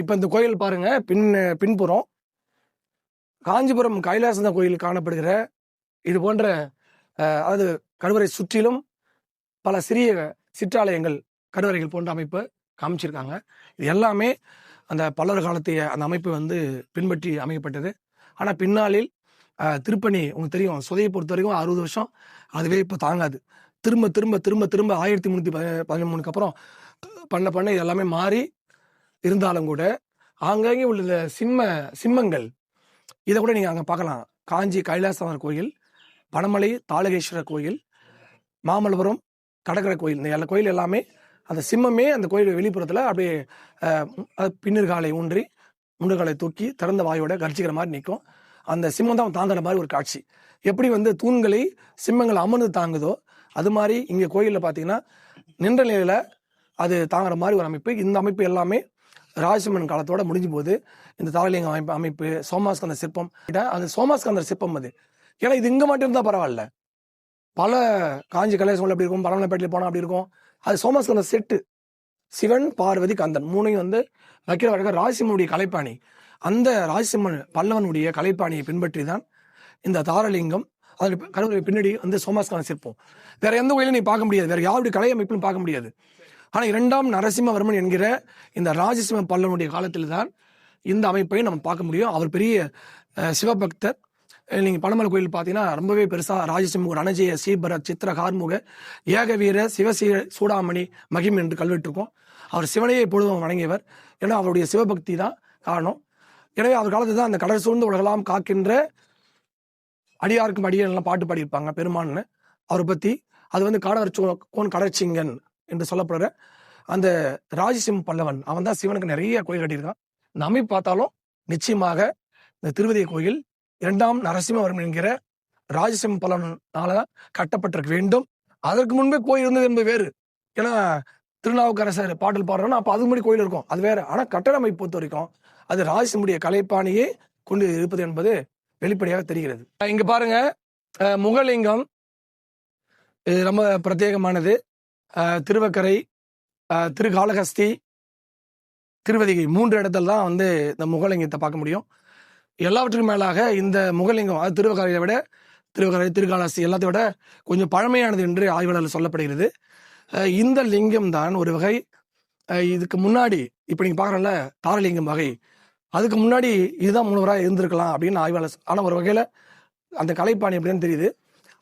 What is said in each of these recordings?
இப்போ இந்த கோயில் பாருங்கள் பின் பின்புறம். காஞ்சிபுரம் கைலாசந்த கோயில் காணப்படுகிற. இது போன்ற அதாவது கருவறை சுற்றிலும் பல சிறிய சிற்றாலயங்கள் கருவறைகள் போன்ற அமைப்பு காமிச்சிருக்காங்க. இது எல்லாமே அந்த பல்லவர் காலத்தைய அந்த அமைப்பு வந்து பின்பற்றி அமைக்கப்பட்டது. ஆனால் பின்னாளில் திருப்பணி உங்களுக்கு தெரியும் சுதையை பொறுத்த வரைக்கும் அறுபது வருஷம் அதுவே இப்போ தாங்காது. திரும்ப திரும்ப திரும்ப திரும்ப ஆயிரத்தி முந்நூற்றி பதிமூணுக்கு அப்புறம் பண்ண பண்ண இது எல்லாமே மாறி இருந்தாலும் கூட ஆங்காங்கே உள்ள சிம்ம சிம்மங்கள் இதை கூட நீங்கள் அங்கே பார்க்கலாம் காஞ்சி கைலாசவர் கோயில் பனமலை தாளகேஸ்வரர் கோயில் மாமல்லபுரம் கடற்கரை கோயில். இந்த எல்லா கோயில் எல்லாமே அந்த சிம்மமே அந்த கோயில் வெளிப்புறத்தில் அப்படியே அஹ், அது பின்னிற்காலை ஊன்றி முன்னர்காலை தூக்கி திறந்த வாயோட கர்ஜிக்கிற மாதிரி நிற்கும். அந்த சிம்மம் தான் தாங்குற மாதிரி ஒரு காட்சி. எப்படி வந்து தூண்களை சிம்மங்கள் அமர்ந்து தாங்குதோ அது மாதிரி இங்கே கோயிலில் பார்த்தீங்கன்னா நின்ற நிலையில் அது தாங்குற மாதிரி ஒரு அமைப்பு. இந்த அமைப்பு எல்லாமே ராஜசிம்மன் காலத்தோட முடிஞ்சு போது இந்த தாரலிங்க அமைப்பு அமைப்பு சோமாஸ்கந்த சிற்பம் அந்த அது சோமாஸ்கந்தர் சிற்பம் அது. ஏன்னா இது இங்கே மட்டும் இருந்தால் பரவாயில்ல. பல காஞ்சி கலேசங்கள் அப்படி இருக்கும் பரமலைப்பேட்டையில் போனால் அப்படி இருக்கும். அது சோமாஸ்கந்தர் செட்டு. சிவன் பார்வதி கந்தன் மூணையும் வந்து வைக்கிற வழக்க ராஜசிம்மனுடைய கலைப்பாணி. அந்த ராஜசிம்மன் பல்லவனுடைய கலைப்பாணியை பின்பற்றி தான் இந்த தாரலிங்கம் அதனுடைய கருவுடைய பின்னாடி வந்து சோமாஸ்கந்தர் சிற்பம். வேற எந்த கோயிலும் நீ பார்க்க முடியாது. வேற யாருடைய கலை அமைப்பிலும் பார்க்க முடியாது. ஆனால் இரண்டாம் நரசிம்மவர்மன் என்கிற இந்த ராஜசிம்ம பல்லவனுடைய காலத்தில் தான் இந்த அமைப்பை நம்ம பார்க்க முடியும். அவர் பெரிய சிவபக்தர். நீங்கள் பனமலை கோயில் பார்த்தீங்கன்னா ரொம்பவே பெருசாக ராஜசிம்ம ரணஜய சீபர சித்திர கார்முக ஏகவீர சிவசீர சூடாமணி மகிம் என்று கல்வெட்டுக்கும் அவர் சிவனையே எப்பொழுதும் வணங்கியவர். ஏன்னா அவருடைய சிவபக்தி தான் காரணம். எனவே அவர் காலத்தில் தான் அந்த கடல் சூழ்ந்து உலகலாம் காக்கின்ற அடியாருக்கும் அடியன் பாட்டு பாடியிருப்பாங்க பெருமான்னு அவரை பற்றி அது வந்து காடவர் கோன் கடற்சிங்கன். என்று சொல்லப்படுற அந்த ராஜசிம்ம பல்லவன். அவன் தான் சிவனுக்கு நிறைய கோயில் கட்டியிருக்கான். நம்பி பார்த்தாலும் நிச்சயமாக இந்த திருவதிய கோயில் இரண்டாம் நரசிம்மவர்மன் என்கிற ராஜசிம்ம பல்லவனால கட்டப்பட்டிருக்க வேண்டும். அதற்கு முன்பே கோயில் இருந்தது என்பது வேறு. ஏன்னா திருநாவுக்கரசர் பாடல் பாடுறோம்னா அப்போ அதுக்கு முன்னாடி கோயில் இருக்கும். அது வேற. ஆனால் கட்டடமை பொறுத்த வரைக்கும் அது ராஜசிம்முடைய கலைப்பாணியே கொண்டு இருப்பது என்பது வெளிப்படையாக தெரிகிறது. இங்க பாருங்க முகலிங்கம் இது ரொம்ப பிரத்யேகமானது. திருவக்கரை திருகாளஹஸ்தி திருவதிகை மூன்று இடத்துல தான் வந்து இந்த முகலிங்கத்தை பார்க்க முடியும். எல்லாவற்றுக்கும் மேலாக இந்த முகலிங்கம் அது திருவக்கரையை விட திருவக்கரை திருகாளஹஸ்தி எல்லாத்தையும் விட கொஞ்சம் பழமையானது என்று ஆய்வாளர்கள் சொல்லப்படுகிறது. இந்த லிங்கம் தான் ஒரு வகை இதுக்கு முன்னாடி இப்போ நீங்கள் பார்க்குறல தாரலிங்கம் வகை. அதுக்கு முன்னாடி இதுதான் முழுவராக இருந்திருக்கலாம் அப்படின்னு ஆய்வாளர் ஆனால் ஒரு வகையில் அந்த கலைப்பாணி அப்படின்னு தெரியுது.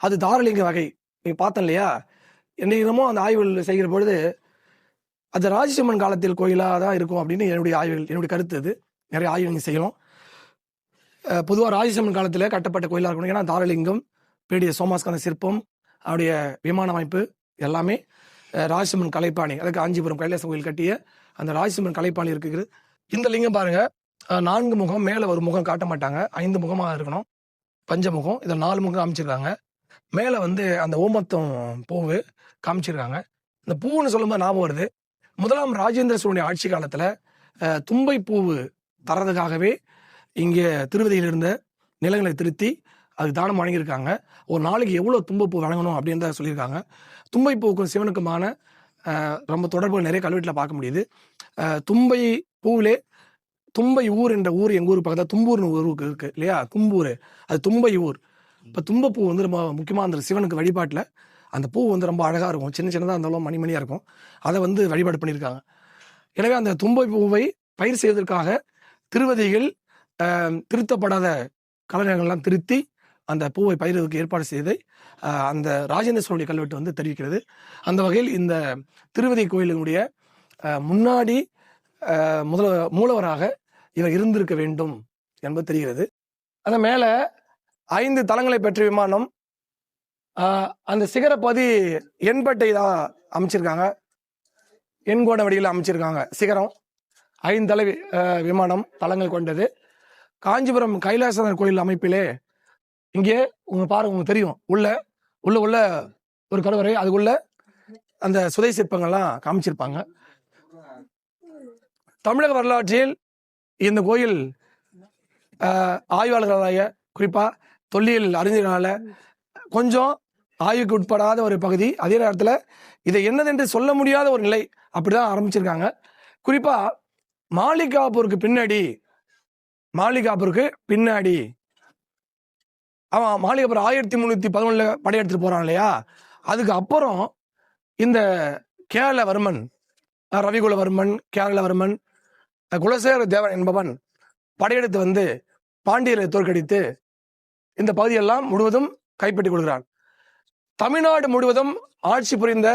அது தாரலிங்க வகை. நீங்கள் பார்த்தோம் இல்லையா? என்னைக்குமோ அந்த ஆய்வுகள் செய்கிற பொழுது அது ராஜசிம்மன் காலத்தில் கோயிலாக தான் இருக்கும் அப்படின்னு என்னுடைய ஆய்வுகள் என்னுடைய கருத்து அது நிறைய ஆய்வுகள் செய்யணும். பொதுவாக ராஜசிம்மன் காலத்தில் கட்டப்பட்ட கோயிலாக இருக்கணும். ஏன்னா தாரலிங்கம் பேடிய சோமாஸ்கந்த சிற்பம் அவருடைய விமான அமைப்பு எல்லாமே ராஜசிம்மன் கலைப்பாணி அதுக்கு காஞ்சிபுரம் கைலாச கோயில் கட்டிய அந்த ராஜசிம்மன் கலைப்பாணி இருக்குது. இந்த லிங்கம் பாருங்க. நான்கு முகம் மேலே ஒரு முகம் காட்ட மாட்டாங்க. ஐந்து முகமாக இருக்கணும். பஞ்சமுகம் இதில் நாலு முகம் அமைச்சிருக்காங்க. மேலே வந்து அந்த ஓமத்தம் பூவு காமிச்சிருக்காங்க. இந்த பூவுன்னு சொல்லும்போது ஞாபகம் வருது. முதலாம் ராஜேந்திர சோழனுடைய ஆட்சி காலத்தில் தும்பை பூவு தரதுக்காகவே இங்கே திருவதியில் இருந்த நிலங்களை திருத்தி அது தானம் வழங்கியிருக்காங்க. ஒரு நாளைக்கு எவ்வளோ தும்பைப்பூ வழங்கணும் அப்படின்னு தான் சொல்லியிருக்காங்க. தும்பை பூவுக்கும் சிவனுக்குமான ரொம்ப தொடர்புகள் நிறைய கல்வெட்டில் பார்க்க முடியுது. தும்பை பூவிலே தும்பை ஊர் என்ற ஊர் எங்கள் ஊர் பக்கத்தில் தும்பூர்னு ஒரு ஊருக்கு இருக்கு இல்லையா? தும்பூர் அது தும்பை ஊர். இப்போ தும்பப்பூ வந்து ரொம்ப முக்கியமாக அந்த சிவனுக்கு வழிபாட்டில். அந்த பூ வந்து ரொம்ப அழகாக இருக்கும். சின்ன சின்னதாக இருந்தாலும் மணிமணியாக இருக்கும். அதை வந்து வழிபாடு பண்ணியிருக்காங்க. எனவே அந்த தும்பை பூவை பயிர் செய்வதற்காக திருவதிகள் திருத்தப்படாத கலைஞர்கள்லாம் திருத்தி அந்த பூவை பயிர்வதற்கு ஏற்பாடு செய்து அந்த ராஜேந்திர சோழி கல்வெட்டு வந்து தெரிவிக்கிறது. அந்த வகையில் இந்த திருவதி கோயிலினுடைய முன்னாடி முதல மூலவராக இவர் இருந்திருக்க வேண்டும் என்பது தெரிகிறது. அந்த மேலே ஐந்து தளங்களை பெற்ற விமானம் அந்த சிகரப்பதி எண்பட்டை தான் அமைச்சிருக்காங்க. எண்கோண வடிவில் அமைச்சிருக்காங்க. சிகரம் ஐந்தலை விமானம் தளங்கள் கொண்டது. காஞ்சிபுரம் கைலாசநாதர் கோயில் அமைப்பிலே இங்கே உங்க பாருங்க உங்களுக்கு தெரியும். உள்ள உள்ள உள்ள ஒரு கருவறை அதுக்குள்ள அந்த சுதை சிற்பங்கள்லாம் காமிச்சிருப்பாங்க. தமிழக வரலாற்றில் இந்த கோயில் ஆய்வாளர்களாக குறிப்பாக குறிப்பா தொல்லியல் அறிஞர்களால கொஞ்சம் ஆய்வுக்கு உட்படாத ஒரு பகுதி. அதே நேரத்தில் இதை என்னதென்று சொல்ல முடியாத ஒரு நிலை அப்படிதான் ஆரம்பிச்சிருக்காங்க. குறிப்பாக மாலிகாபூருக்கு பின்னாடி மாலிகாபூருக்கு பின்னாடி. ஆமாம் மாளிகைப்புறம் ஆயிரத்தி முந்நூற்றி பதினொன்றில் படையெடுத்துட்டு போகிறான் இல்லையா? அதுக்கு அப்புறம் இந்த கேரளவர்மன் ரவிகுலவர்மன் கேரளவர்மன் குலசேகர தேவன் என்பவன் படையெடுத்து வந்து பாண்டியரை தோற்கடித்து இந்த பகுதியெல்லாம் முழுவதும் கைப்பற்றிக் கொள்கிறான் தமிழ்நாடு முழுவதும் ஆட்சி புரிந்த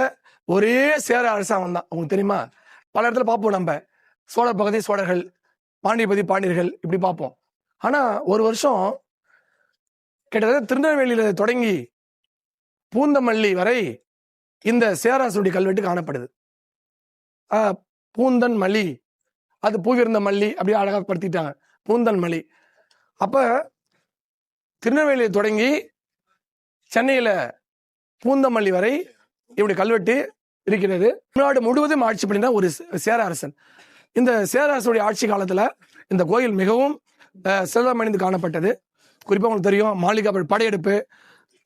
ஒரே சேர அரசாங்கம் தான். உங்களுக்கு தெரியுமா? பல இடத்துல பார்ப்போம் நம்ம. சோழர் பகுதி சோழர்கள் பாண்டியபதி பாண்டியர்கள் இப்படி பார்ப்போம். ஆனா ஒரு வருஷம் கிட்டத்தட்ட திருநெல்வேலியில தொடங்கி பூந்தமல்லி வரை இந்த சேராசனுடைய கல்வெட்டு காணப்படுது. பூந்தன் மல்லி அது பூவிருந்த மல்லி அப்படியே அழகாக படுத்திட்டாங்க. பூந்தன் மல்லி. அப்ப திருநெல்வேலியை தொடங்கி சென்னையில பூந்தமல்லி வரை இப்படி கல்வெட்டு இருக்கிறது. தமிழ்நாடு முழுவதும் ஆட்சி பண்ணின ஒரு சேர அரசன் இந்த சேர அரசுடைய ஆட்சி காலத்துல இந்த கோயில் மிகவும் அஹ், செல்வமடைந்து காணப்பட்டது. குறிப்பா உங்களுக்கு தெரியும் மாளிகாபுரம் படையெடுப்பு.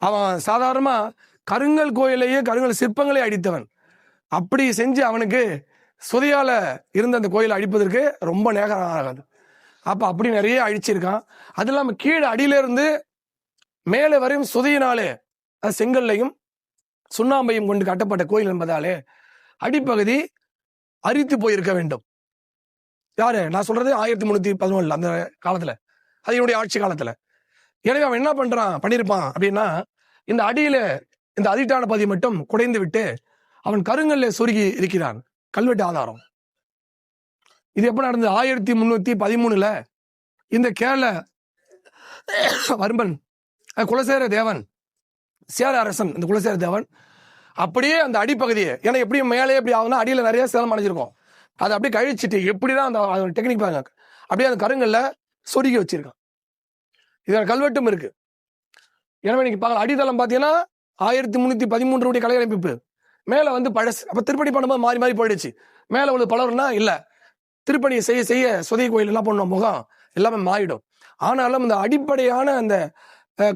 அவன் சாதாரணமா கருங்கல் கோயிலையே கருங்கல் சிற்பங்களே அடித்தவன். அப்படி செஞ்சு அவனுக்கு சுதையால இருந்த அந்த கோயிலை அழிப்பதற்கு ரொம்ப நேரம் ஆகாது. அப்ப அப்படி நிறைய அழிச்சிருக்கான். அது இல்லாம கீழே அடியிலேருந்து மேலே வரையும் சுதையினாலே செங்கல்லையும் சுண்ணாம்பையும் கொண்டு கட்டப்பட்ட கோயில் என்பதாலே அடிப்பகுதி அரித்து போயிருக்க வேண்டும். யாரு? நான் சொல்றது ஆயிரத்தி முன்னூத்தி பதினொன்றுல அந்த காலத்துல. அது என்னுடைய ஆட்சி காலத்துல. எனவே அவன் என்ன பண்றான்? பண்ணியிருப்பான் அப்படின்னா இந்த அடியில இந்த அதிட்டான பதி மட்டும் குடைந்து விட்டு அவன் கருங்கல்ல சொருகி இருக்கிறான். கல்வெட்டு ஆதாரம். இது எப்ப நடந்தது? ஆயிரத்தி முன்னூத்தி பதிமூணுல இந்த கேரள வர்மன் குலசேர தேவன் சேர அரசன் இந்த குலசேர தேவன். அப்படியே அந்த அடிப்பகுதியை ஏன்னா எப்படியும் மேலே எப்படி ஆகும்னா அடியில் நிறைய சேலம் அடைஞ்சிருக்கும். அதை அப்படியே கழிச்சிட்டு எப்படி தான் அந்த டெக்னிக் பாருங்க. அப்படியே அந்த கருங்கல்ல சொருகி வச்சிருக்கான். இதோட கல்வெட்டும் இருக்கு. எனவே இன்னைக்கு பார்க்கலாம் அடித்தளம் பார்த்தீங்கன்னா ஆயிரத்தி முன்னூத்தி பதிமூன்றுடைய கலையமைப்பு. மேலே வந்து பழசு. அப்போ திருப்பணி பண்ணும்போது மாறி மாறி போயிடுச்சு. மேலே உள்ள பலர்னா இல்லை. திருப்பணியை செய்ய செய்ய சொதை கோயில் என்ன பண்ணுவோம் முகம். எல்லாமே மாறிடும். ஆனாலும் இந்த அடிப்படையான அந்த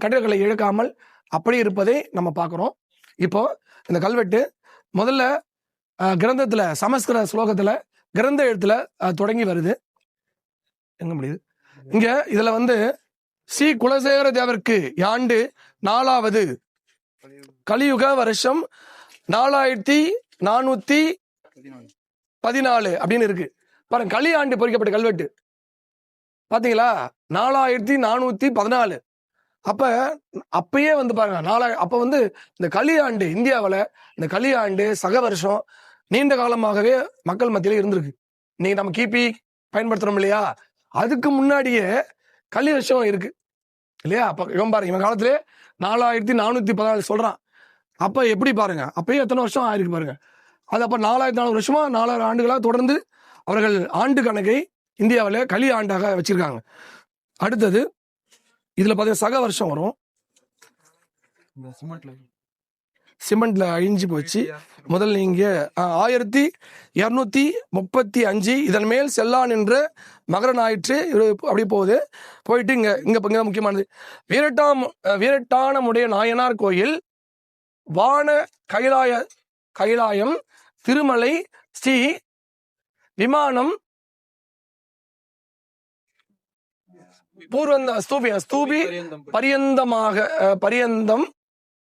கட்டிடக்கலை இழக்காமல் அப்படி இருப்பதை நம்ம பார்க்குறோம். இப்போ இந்த கல்வெட்டு முதல்ல கிரந்தத்தில் சமஸ்கிர சமஸ்கிருத கிரந்த எழுத்துல தொடங்கி வருது. எங்க முடியுது? இங்க இதுல வந்து ஸ்ரீ குலசேகர தேவருக்கு யாண்டு நாலாவது கலியுக வருஷம் நாலாயிரத்தி நானூத்தி பதினாலு அப்படின்னு இருக்கு. பாருங்க கலி ஆண்டு பொறிக்கப்பட்ட கல்வெட்டு. பாத்தீங்களா? நாலாயிரத்தி நானூத்தி பதினாலு. அப்ப அப்பயே வந்து பாருங்க நாளா அப்ப வந்து இந்த கலியாண்டு ஆண்டு இந்த கலி ஆண்டு சக வருஷம் நீண்ட காலமாகவே மக்கள் மத்தியில இருந்திருக்கு. நீங்க நம்ம கிபி பயன்படுத்துறோம் இல்லையா? அதுக்கு முன்னாடியே கலி வருஷம் இருக்கு. இல்லையா? அப்ப இவன் பாருங்க இவன் காலத்திலே நாலாயிரத்தி நானூத்தி பதினாலு சொல்றான். அப்ப எப்படி பாருங்க அப்பயே எத்தனை வருஷம் ஆயிருக்கு பாருங்க. அது அப்ப நாலாயிரத்தி நானூறு வருஷமா நாலாயிரம் ஆண்டுகளாக தொடர்ந்து அவர்கள் ஆண்டு கணக்கை இந்தியாவில் கலி ஆண்டாக வச்சிருக்காங்க. அடுத்தது இதுல பாத்தீங்கன்னா சக வருஷம் வரும். சிமெண்ட்ல. அழிஞ்சு போச்சு. முதல்ல இங்க அஹ், ஆயிரத்தி இருநூத்தி முப்பத்தி அஞ்சு இதன் மேல் செல்லான் என்ற மகர ஞாயிற்று அப்படி போகுது. போயிட்டு இங்க இங்க இங்க முக்கியமானது. வீரட்டாம் வீரட்டானமுடைய நாயனார் கோயில் வான கைலாய கைலாயம் திருமலை ஸ்ரீ விமானம் பூர்வந்த ஸ்தூபி ஸ்தூபி பரியந்தமாக பரியந்தம்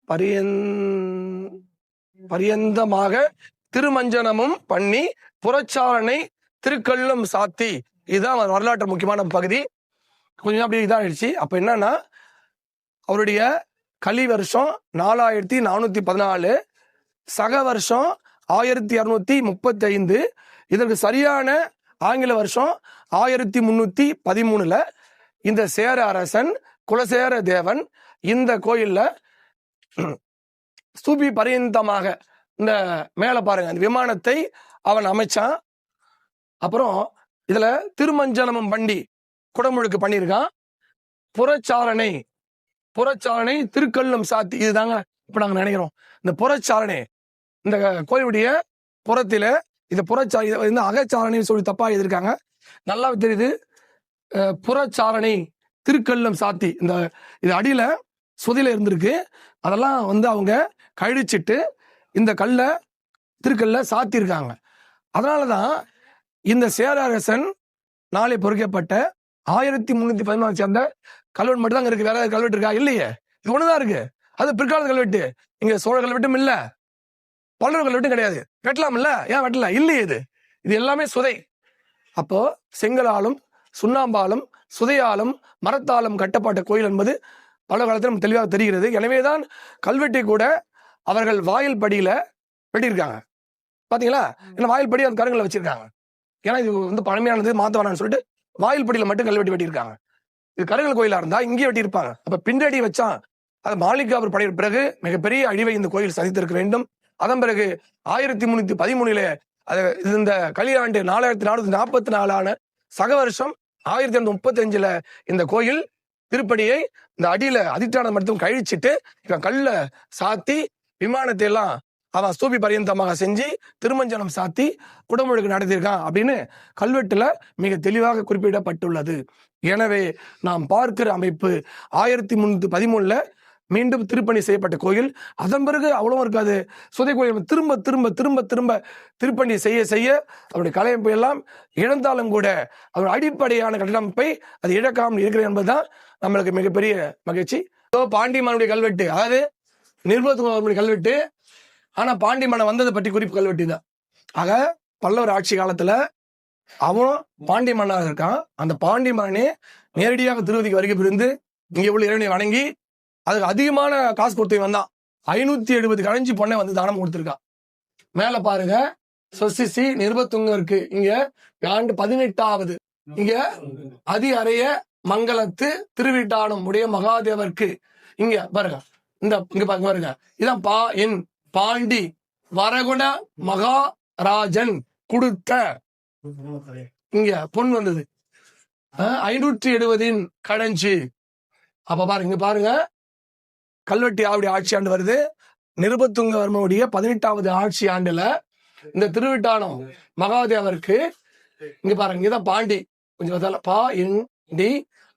பரியந் பரியந்தமாக திருமஞ்சனமும் பண்ணி புறச்சாரணை திருக்கல்லும் சாத்தி. இதுதான் வரலாற்று முக்கியமான பகுதி. கொஞ்சம் அப்படி இதாகிடுச்சு அப்போ என்னன்னா அவருடைய கலி வருஷம் நாலாயிரத்தி நானூற்றி பதினாலு சக வருஷம் ஆயிரத்தி இரநூத்தி முப்பத்தி ஐந்து இதற்கு சரியான ஆங்கில வருஷம் ஆயிரத்தி முந்நூற்றி பதிமூணில் இந்த சேர அரசன் குலசேர தேவன் இந்த கோயில்ல ஸ்தூபி பரியந்தமாக இந்த மேல பாருங்க அந்த விமானத்தை அவன் அமைச்சான். அப்புறம் இதுல திருமஞ்சனமும் பண்டி குடமுழுக்கு பண்ணியிருக்கான் புறச்சாரணை புறச்சாரணை திருக்கல்லும் சாத்தி இதுதாங்க இப்ப நாங்க நினைக்கிறோம். இந்த புறச்சாரணை இந்த கோயிலுடைய புறத்தில இந்த புறச்சா இதை அகச்சாரணைன்னு சொல்லி தப்பா எழுதியிருக்காங்க. நல்லா தெரியுது. புறச்சாரணை திருக்கல்லும் சாத்தி இந்த இது அடியில் சுதியில் இருந்திருக்கு. அதெல்லாம் வந்து அவங்க கழிச்சிட்டு இந்த கல்லை திருக்கல்ல சாத்தியிருக்காங்க. அதனாலதான் இந்த சேரரசன் நாளை பொறிக்கப்பட்ட ஆயிரத்தி முந்நூற்றி பதினாலு சேர்ந்த கல்வெட்டு மட்டும் தான் இருக்கு. வேற ஏதாவது கல்வெட்டு இருக்கா? இல்லையே. இது ஒண்ணுதான் இருக்கு. அது பிற்கால கல்வெட்டு. இங்கே சோழ கல்வெட்டும் இல்லை. பல்லவர் கல்வெட்டும் கிடையாது. வெட்டலாம் ஏன் வெட்டல? இல்லையே இது. இது எல்லாமே சுதை. அப்போ செங்கலாலும் சுண்ணாம்பாலும் சுதையாலும் மரத்தாலும் கட்டப்பட்ட கோயில் என்பது பல காலத்தில் நமக்கு தெளிவாக தெரிகிறது. எனவேதான் கல்வெட்டை கூட அவர்கள் வாயில் படியில வெட்டியிருக்காங்க. பாத்தீங்களா? ஏன்னா வாயில் படி அந்த கருங்களை வச்சிருக்காங்க. ஏன்னா இது வந்து பழமையானது வேணாம்னு சொல்லிட்டு வாயில் படியில மட்டும் கல்வெட்டி வெட்டியிருக்காங்க. இது கருங்கல் கோயிலா இருந்தா இங்கே வெட்டியிருப்பாங்க. அப்ப பின்னடி வச்சான் அது மாளிகாபுர் படையின் பிறகு மிகப்பெரிய அழிவை இந்த கோயில் சந்தித்திருக்க வேண்டும். அதன் பிறகு ஆயிரத்தி முன்னூத்தி பதிமூணுல அது இது இந்த கலியாண்டு நாலாயிரத்தி நானூத்தி நாற்பத்தி நாலான சக வருஷம் ஆயிரத்தி இரநூத்தி முப்பத்தி அஞ்சுல இந்த கோயில் திருப்படியை இந்த அடியில அதிட்டான மட்டும் கழிச்சிட்டு இவன் கல்ல சாத்தி விமானத்தை எல்லாம் அவன் ஸ்தூபி பரியந்தமாக செஞ்சு திருமஞ்சனம் சாத்தி உடம்புக்கு நடத்தியிருக்கான் அப்படின்னு கல்வெட்டுல மிக தெளிவாக குறிப்பிடப்பட்டுள்ளது. எனவே நாம் பார்க்கிற அமைப்பு ஆயிரத்தி முன்னூத்தி பதிமூணுல மீண்டும் திருப்பணி செய்யப்பட்ட கோயில். அதன் பிறகு அவ்வளவும் இருக்காது. சுதை கோயில் திரும்ப திரும்ப திரும்ப திரும்ப திருப்பணி செய்ய செய்ய அவருடைய கலையமைப்பு எல்லாம் இழந்தாலும் கூட அவர் அடிப்படையான கட்டமைப்பை அது இழக்காமல் இருக்கிறது என்பதுதான் நம்மளுக்கு மிகப்பெரிய மகிழ்ச்சி. இதோ பாண்டியமானுடைய கல்வெட்டு அதாவது நிர்பத்துடைய கல்வெட்டு. ஆனா பாண்டி மன்னன் வந்ததை பற்றி குறிப்பு கல்வெட்டு தான். ஆக பல்லவர் ஆட்சி காலத்துல அவனும் பாண்டிய மன்னனாக இருக்கான். அந்த பாண்டிய மன்னனே நேரடியாக திருவதிக்கு வருகை புரிந்து இங்கே உள்ள இறைவனை வணங்கி அதுக்கு அதிகமான காசு கொடுத்து வந்தான் ஐநூத்தி எழுபது கடைஞ்சி பொண்ணை வந்து தானம் கொடுத்துருக்கான். மேல பாருங்க. சொசிசி நிருபத்துங்க இருக்கு. இங்க ஆண்டு பதினெட்டாவது. இங்க அதி அறைய மங்களத்து திருவிட்டானம் உடைய மகாதேவருக்கு. இங்க பாருங்க. இந்த இங்க பாருங்க பாருங்க. இதான் பா என் பாண்டி வரகுண மகாராஜன் கொடுத்த இங்க பொன் வந்தது. ஐநூற்றி எழுபதின் கடைஞ்சி. அப்ப பாருங்க இங்க பாருங்க. கல்வெட்டு ஆவுடைய ஆட்சி ஆண்டு வருது? நிருபத்துங்கவர்மனுடைய பதினெட்டாவது ஆட்சி ஆண்டுல இந்த திருவிட்டானம் மகாதேவருக்கு இங்க பாருங்க இதான் பாண்டி. கொஞ்சம் பா இன் டி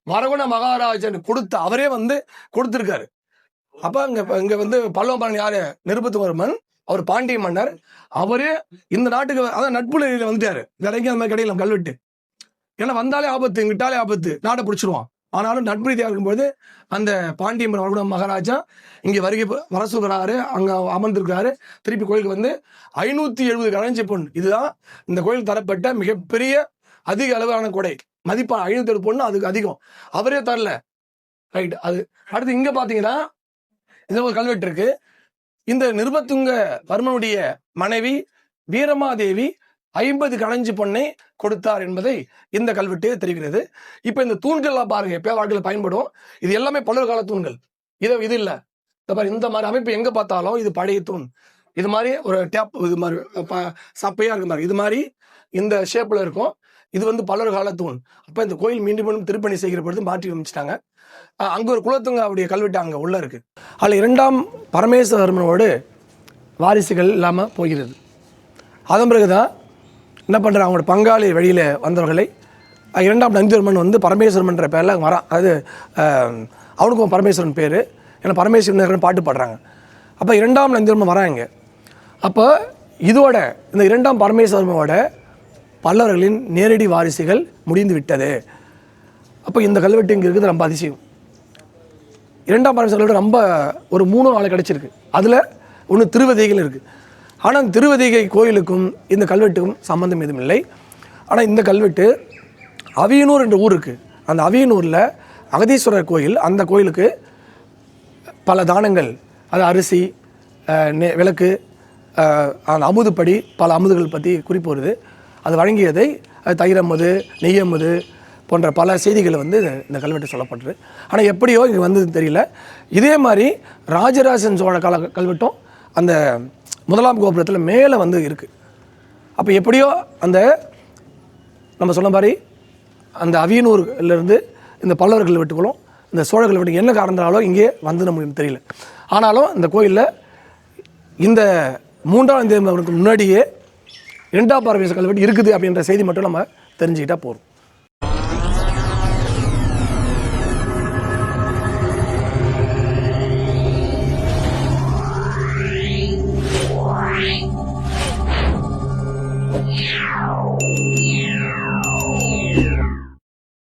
வரகுண மகாராஜன் கொடுத்த அவரே வந்து கொடுத்திருக்காரு. அப்ப இங்க இங்க வந்து பல்லவ யாரு? நிருபத்துவர்மன் அவர் பாண்டிய மன்னர். அவரே இந்த நாட்டுக்கு அதான் நட்புல வந்துட்டாரு. வேற எங்கேயும் அந்த மாதிரி கிடையாது கல்வெட்டு. ஏன்னா வந்தாலே ஆபத்து இங்கிட்டாலே ஆபத்து நாட்டை பிடிச்சிருவான். ஆனாலும் நட்புரீதியாக இருக்கும்போது அந்த பாண்டிய மன்னர் வரகுண மகாராஜா இங்கே வருகை வர சொல்கிறாரு அங்கே அமர்ந்திருக்கிறாரு. திருப்பி கோயிலுக்கு வந்து ஐநூற்றி எழுபது கலைஞ்சி பொண்ணு இதுதான் இந்த கோயில் தரப்பட்ட மிகப்பெரிய அதிக அளவான கொடை. மதிப்பா ஐநூற்றி எழுபது பொண்ணு அதுக்கு அதிகம். அவரே தரல. ரைட். அது அடுத்து இங்கே பார்த்தீங்கன்னா இந்த ஒரு கல்வெட்டு இருக்கு. இந்த நிருபத்துங்க வர்மனுடைய மனைவி வீரமாதேவி ஐம்பது களைஞ்சி பொண்ணை கொடுத்தார் என்பதை இந்த கல்வெட்டு தெரிகிறது. இப்போ இந்த தூண்கள்லாம் பாருங்க எப்போ வாழ்க்கையில் பயன்படும். இது எல்லாமே பல்லவர் கால தூண்கள். இது இது இல்லை. இந்த மாதிரி இந்த மாதிரி அமைப்பு எங்கே பார்த்தாலும் இது பழைய தூண். இது மாதிரி ஒரு டேப் இது மாதிரி சப்பையாக இருக்கு மாதிரி இது மாதிரி இந்த ஷேப்பில் இருக்கும். இது வந்து பல்லவர் கால தூண். அப்போ இந்த கோயில் மீண்டும் மீண்டும் திருப்பணி செய்கிற பொழுது மாற்றி அமைச்சிட்டாங்க. அங்கே ஒரு குலத்துங்க அவருடைய கல்வெட்டு அங்கே உள்ளே இருக்குது அதில் இரண்டாம் பரமேஸ்வரமனோடு வாரிசுகள் இல்லாமல் போகிறது. அதன் பிறகுதான் என்ன பண்ணுற அவங்களோட பங்காளி வழியில் வந்தவர்களை இரண்டாம் நந்திவர்மன் வந்து பரமேஸ்வரன்ன்ற பேரில் வரான். அது அவனுக்கும் பரமேஸ்வரன் பேர். ஏன்னா பரமேஸ்வரன் பாட்டு பாடுறாங்க. அப்போ இரண்டாம் நந்திவர்மன் வராங்க அப்போ இதோட இந்த இரண்டாம் பரமேஸ்வரமோட பல்லவர்களின் நேரடி வாரிசுகள் முடிந்து விட்டது. அப்போ இந்த கல்வெட்டு இங்கே இருக்குது ரொம்ப அதிசயம். இரண்டாம் பரமேஸ்வரோட ரொம்ப ஒரு மூணு நாள் கிடச்சிருக்கு அதில் ஒன்று திருவதிகள் இருக்குது ஆனால் திருவதிகை கோயிலுக்கும் இந்த கல்வெட்டுக்கும் சம்பந்தம் எதுவும் இல்லை. ஆனால் இந்த கல்வெட்டு அவியனூர் என்ற ஊர் இருக்குது அந்த அவியனூரில் அகதீஸ்வரர் கோயில் அந்த கோயிலுக்கு பல தானங்கள் அது அரிசி நெ- விளக்கு அந்த அமுதுப்படி பல அமுதுகள் பற்றி குறிப்பு வருது. அது வழங்கியதை அது தயிரம்மது நெய்யம்மது போன்ற பல செய்திகள் வந்து இந்த- கல்வெட்டு சொல்லப்பட்டது. ஆனால் எப்படியோ இங்கே வந்தது தெரியல. இதே மாதிரி ராஜராஜன் சோழ கால கல்வெட்டும் அந்த முதலாம் கோபுரத்தில் மேலே வந்து இருக்குது அப்போ எப்படியோ அந்த நம்ம சொன்ன மாதிரி அந்த அவியனூர்லேருந்து இந்த பல்லவர்கள் கல்வெட்டுகளும் இந்த சோழர்கள் கல்வெட்டு என்ன காரணத்தாலோ இங்கே வந்து நம்மளுக்கு தெரியல. ஆனாலும் இந்த கோயிலில் இந்த மூன்றாம் தேதி முன்னாடியே இரண்டாம் பார்வை கல்வெட்டு இருக்குது அப்படின்ற செய்தி மட்டும் நம்ம தெரிஞ்சுக்கிட்டால் போதும்.